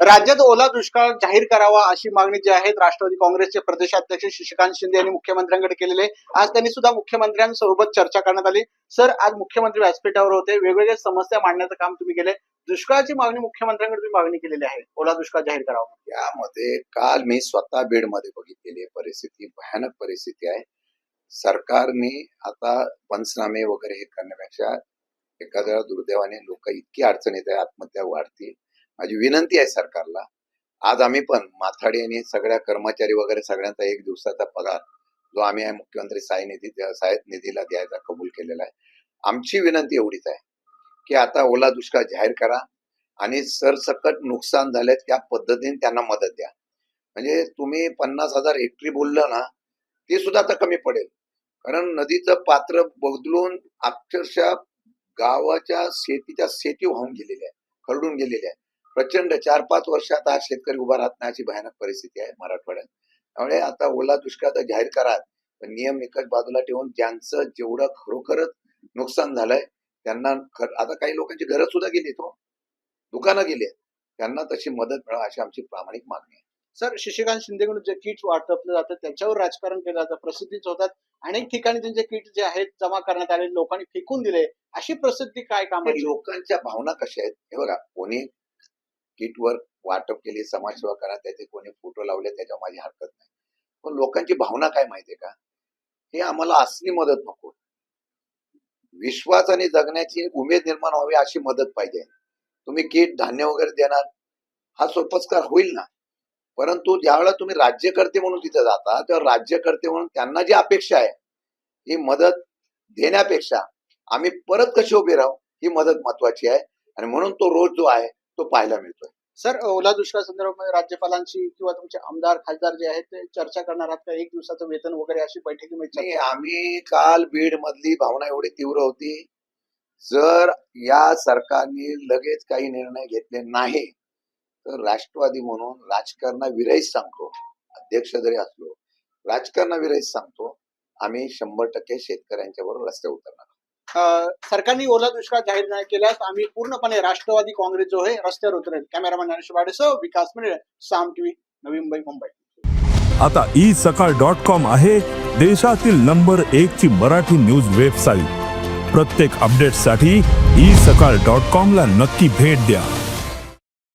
राज्यात ओला दुष्काळ जाहीर करावा अशी मागणी जी आहे राष्ट्रवादी काँग्रेसचे प्रदेशाध्यक्ष शशिकांत शिंदे यांनी मुख्यमंत्र्यांकडे केलेले आज त्यांनी सुद्धा मुख्यमंत्र्यांसोबत चर्चा करण्यात आली. सर आज मुख्यमंत्री व्यासपीठावर होते. वेगवेगळ्या समस्या मांडण्याचं काम तुम्ही केले दुष्काळाची मागणी मुख्यमंत्र्यांकडे तुम्ही मागणी केलेली आहे. ओला दुष्काळ जाहीर करावा. यामध्ये काल मी स्वतः बीडमध्ये बघितलेली आहे. परिस्थिती भयानक परिस्थिती आहे. सरकारने आता पंचनामे वगैरे हे करण्यापेक्षा एखाद्या दुर्दैवाने लोक इतकी अडचणीत आहे आत्महत्या वाढतील. माझी विनंती आहे सरकारला. आज आम्ही पण माथाडी आणि सगळ्या कर्मचारी वगैरे सगळ्यांचा एक दिवसाचा पगार जो आम्ही आहे मुख्यमंत्री साई निधी साहेब निधीला द्यायचा कबूल केलेला आहे. आमची विनंती एवढीच आहे की आता ओला दुष्काळ जाहीर करा आणि सरसकट नुकसान झाले त्या पद्धतीने त्यांना मदत द्या. म्हणजे तुम्ही पन्नास हजार हेक्टरी बोललं ना ते सुद्धा आता कमी पडेल. कारण नदीचं पात्र बदलून अक्षरशः गावाच्या शेतीच्या शेती वाहून गेलेली आहे खरडून गेलेली आहे प्रचंड चार पाच वर्षात हा शेतकरी उभा राहत नाही अशी भयानक परिस्थिती आहे मराठवाड्यात. त्यामुळे आता ओला दुष्काळ तर जाहीर करा पण नियम निकष बाजूला ठेवून ज्यांचं जेवढं खरोखरच नुकसान झालंय त्यांना खर- आता काही लोकांची घरं सुद्धा गेली तो दुकानं गेली त्यांना तशी मदत मिळावी अशी आमची प्रामाणिक मागणी आहे. सर शशिकांत शिंदेकडून जे किट वाटपलं जातं त्याच्यावर राजकारण केलं जातं प्रसिद्धीच होतात. अनेक ठिकाणी त्यांचे किट जे आहेत जमा करण्यात आले लोकांनी फेकून दिले अशी प्रसिद्धी काय ते कामाची? लोकांच्या भावना कशा आहेत? हे बघा कोणी किटवर वाटप केली समाजसेवा करा त्याचे कोणी फोटो लावले त्याच्यावर माझी हरकत नाही. पण लोकांची भावना काय माहितीये का? हे आम्हाला असली मदत नको. विश्वासाने जगण्याची उमेद निर्माण व्हावी अशी मदत पाहिजे. तुम्ही किट धान्य वगैरे देणार हा सोपस्कार होईल ना? परंतु ज्यावेळेला तुम्ही राज्यकर्ते म्हणून तिथे जाता तेव्हा राज्यकर्ते म्हणून त्यांना जी अपेक्षा आहे ही मदत देण्यापेक्षा आम्ही परत कशी उभे राहू ही मदत महत्वाची आहे. आणि म्हणून तो रोज जो आहे तो पाहायला मिळतोय. सर ओला दुष्काळ संदर्भामध्ये राज्यपालांशी किंवा तुमचे आमदार खासदार जे आहेत ते चर्चा करणार आहात का? एक दिवसाचं वेतन वगैरे अशी बैठकीमध्ये आम्ही काल बीड मधली भावना एवढी तीव्र होती. जर या सरकारने लगेच काही निर्णय घेतले नाही तर राष्ट्रवादी म्हणून राजकारणाविरहीच सांगतो. अध्यक्ष जरी असलो राजकारणाविरहीच सांगतो आम्ही शंभर टक्के शेतकऱ्यांच्या बरोबर रस्त्यावर उतरणार. सरकारने ओला दुष्काळ जाहीर नाही केल्यास आम्ही पूर्णपणे राष्ट्रवादी काँग्रेस जो आहे रस्त्यावर उतरेल. कॅमेरामॅन ज्ञानेश्वर वाडेसह विकास मिळेल. साम टीव्ही नवी मुंबई मुंबई. आता ई सकाळ डॉट कॉम आहे. देशातील नंबर एक ची मराठी न्यूज वेबसाईट. प्रत्येक अपडेटसाठी ई सकाळ डॉट कॉम ला नक्की भेट द्या.